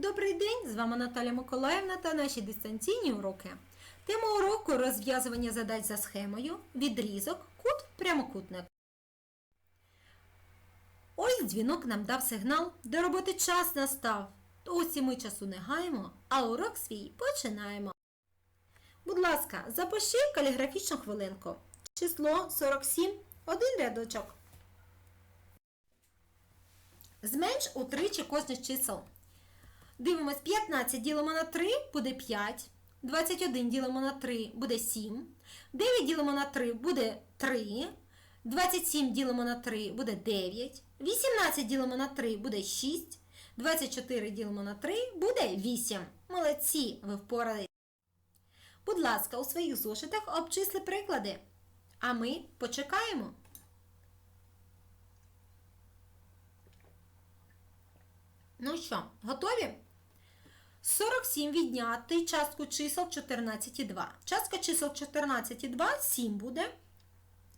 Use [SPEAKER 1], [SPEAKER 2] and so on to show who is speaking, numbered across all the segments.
[SPEAKER 1] Добрий день! З вами Наталя Миколаївна та наші дистанційні уроки. Тема уроку розв'язування задач за схемою, відрізок, кут, прямокутник. Ось дзвінок нам дав сигнал, до роботи час настав. Ось і ми часу не гаємо, а урок свій починаємо. Будь ласка, запиши каліграфічну хвилинку. Число 47, один рядочок. Зменш утричі кожне чисел. Дивимось, 15 ділимо на 3 буде 5. 21 ділимо на 3 буде 7. 9 ділимо на 3 буде 3. 27 ділимо на 3 буде 9. 18 ділимо на 3 буде 6. 24 ділимо на 3 буде 8. Молодці, ви впорались. Будь ласка, у своїх зошитах обчисли приклади. А ми почекаємо. Ну що, готові? 47 відняти частку чисел 14 і 2. Частка чисел 14 і 2 7 буде.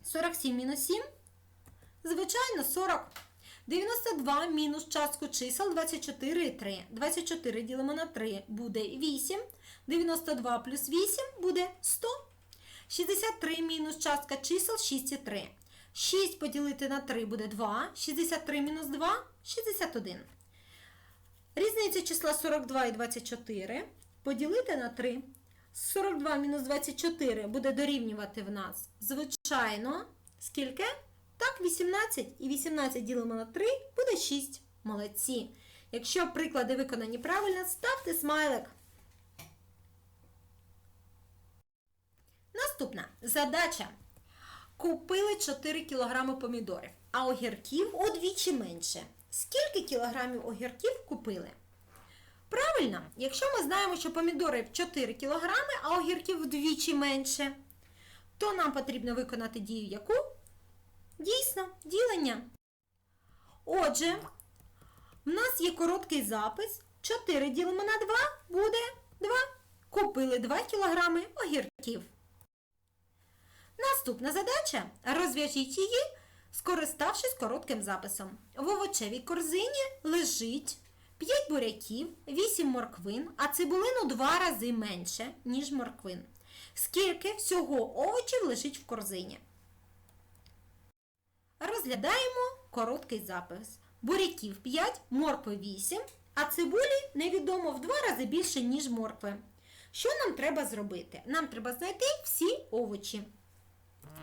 [SPEAKER 1] 47 мінус 7. Звичайно, 40. 92 мінус частку чисел 24 і 3. 24 ділимо на 3 буде 8. 92 плюс 8 буде 100. 63 мінус частка чисел 6 і 3. 6 поділити на 3 буде 2. 63 мінус 2 61. Різниця числа 42 і 24 поділити на 3. 42 мінус 24 буде дорівнювати в нас, звичайно, скільки? Так, 18. І 18 ділимо на 3 буде 6. Молодці. Якщо приклади виконані правильно, ставте смайлик. Наступна задача. Купили 4 кг помідорів, а огірків удвічі менше. Скільки кілограмів огірків купили? Правильно, якщо ми знаємо, що помідори 4 кг, а огірків вдвічі менше, то нам потрібно виконати дію яку? Дійсно, ділення. Отже, в нас є короткий запис. 4 ділимо на 2 буде 2. Купили 2 кг огірків. Наступна задача. Розв'яжіть її, скориставшись коротким записом. В овочевій корзині лежить 5 буряків, 8 морквин, а цибулин у 2 рази менше, ніж морквин. Скільки всього овочів лежить в корзині? Розглядаємо короткий запис. Буряків 5, моркви 8, а цибулі невідомо в 2 рази більше, ніж моркви. Що нам треба зробити? Нам треба знайти всі овочі.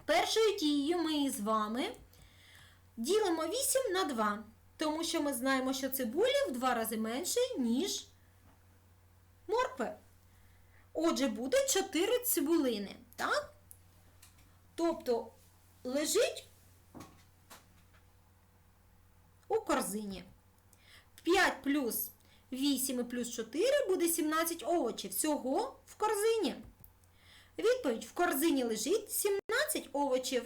[SPEAKER 1] Першою дією ми з вами ділимо 8 на 2, тому що ми знаємо, що цибулі в 2 рази менше, ніж моркви. Отже, буде 4 цибулини, так? Тобто лежить у корзині. 5 плюс 8 і плюс 4 буде 17 овочів. Всього в корзині. Відповідь в корзині лежить 17 овочів.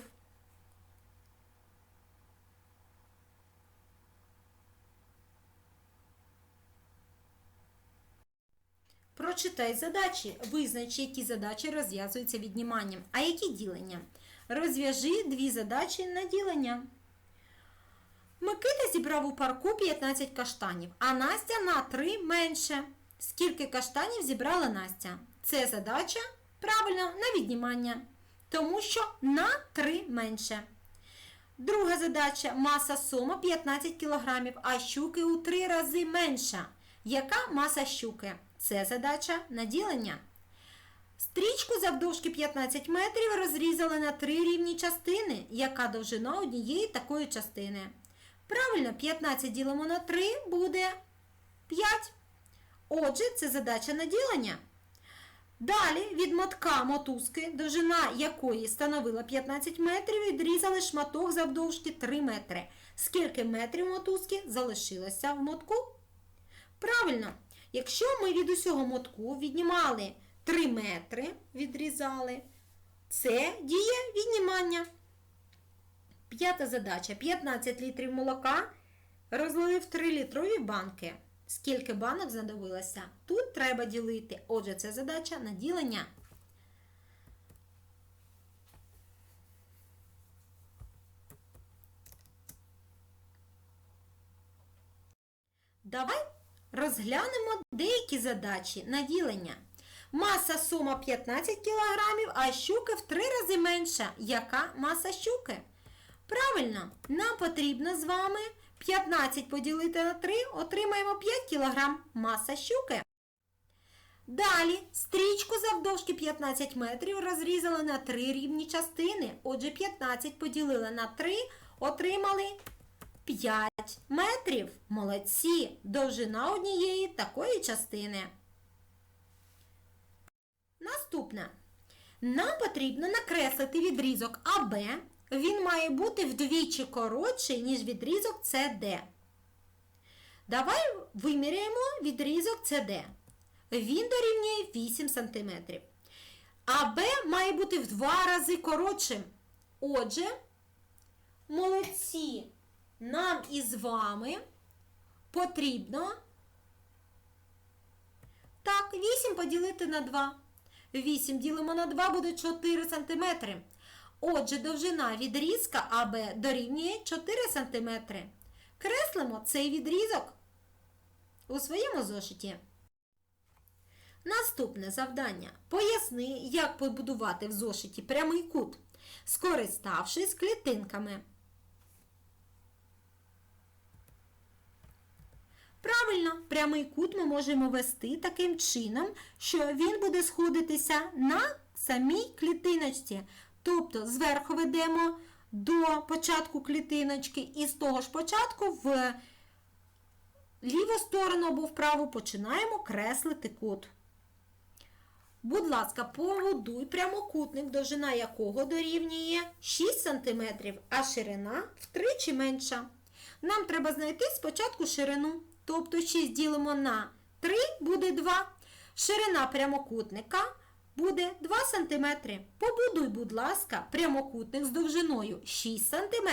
[SPEAKER 1] Прочитай задачі. Визнач, які задачі розв'язуються відніманням, а які ділення. Розв'яжи дві задачі на ділення. Микита зібрав у парку 15 каштанів, а Настя на 3 менше. Скільки каштанів зібрала Настя? Це задача правильно на віднімання, тому що на 3 менше. Друга задача маса сома 15 кг, а щуки у 3 рази менша. Яка маса щуки? Це задача на ділення. Стрічку завдовжки 15 метрів розрізали на три рівні частини. Яка довжина однієї такої частини? Правильно, 15 ділимо на 3 буде 5. Отже, це задача на ділення. Далі від мотка мотузки, довжина якої становила 15 метрів, відрізали шматок завдовжки 3 метри. Скільки метрів мотузки залишилося в мотку? Правильно, якщо ми від усього мотку віднімали 3 метри, відрізали, це діє віднімання. П'ята задача. 15 літрів молока розлили в 3 літрові банки. Скільки банок знадобилося? Тут треба ділити. Отже, це задача на ділення. Давай розглянемо деякі задачі на ділення. Маса сома 15 кг, а щуки в 3 рази менша. Яка маса щуки? Правильно, нам потрібно з вами 15 поділити на 3, отримаємо 5 кг маса щуки. Далі стрічку завдовжки 15 метрів розрізали на 3 рівні частини. Отже, 15 поділили на 3, отримали 5 метрів. Молодці! Довжина однієї такої частини. Наступне. Нам потрібно накреслити відрізок АБ. Він має бути вдвічі коротший, ніж відрізок СД. Давай виміряємо відрізок СД. Він дорівнює 8 см. АБ має бути в два рази коротшим. Отже, молодці, нам із вами потрібно так, 8 поділити на 2. 8 ділимо на 2 буде 4 см. Отже, довжина відрізка АБ дорівнює 4 см. Креслимо цей відрізок у своєму зошиті. Наступне завдання. Поясни, як побудувати в зошиті прямий кут, скориставшись клітинками. Правильно, прямий кут ми можемо вести таким чином, що він буде сходитися на самій клітиночці. Тобто зверху ведемо до початку клітиночки і з того ж початку в ліву сторону або вправу починаємо креслити кут. Будь ласка, побудуй прямокутник, довжина якого дорівнює 6 см, а ширина втричі менша. Нам треба знайти спочатку ширину. Тобто 6 ділимо на 3 буде 2. Ширина прямокутника буде 2 см. Побудуй, будь ласка, прямокутник з довжиною 6 см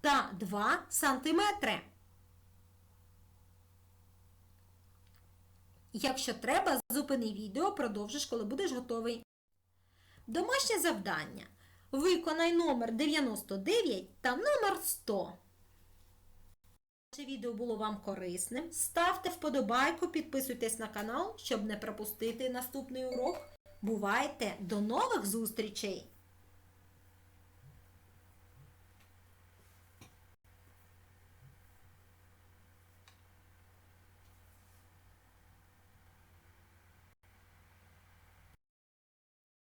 [SPEAKER 1] та 2 см. Якщо треба, зупини відео, продовжиш, коли будеш готовий. Домашнє завдання. Виконай номер 99 та номер 100. Наше відео було вам корисним. Ставте вподобайку, підписуйтесь на канал, щоб не пропустити наступний урок. Бувайте! До нових зустрічей!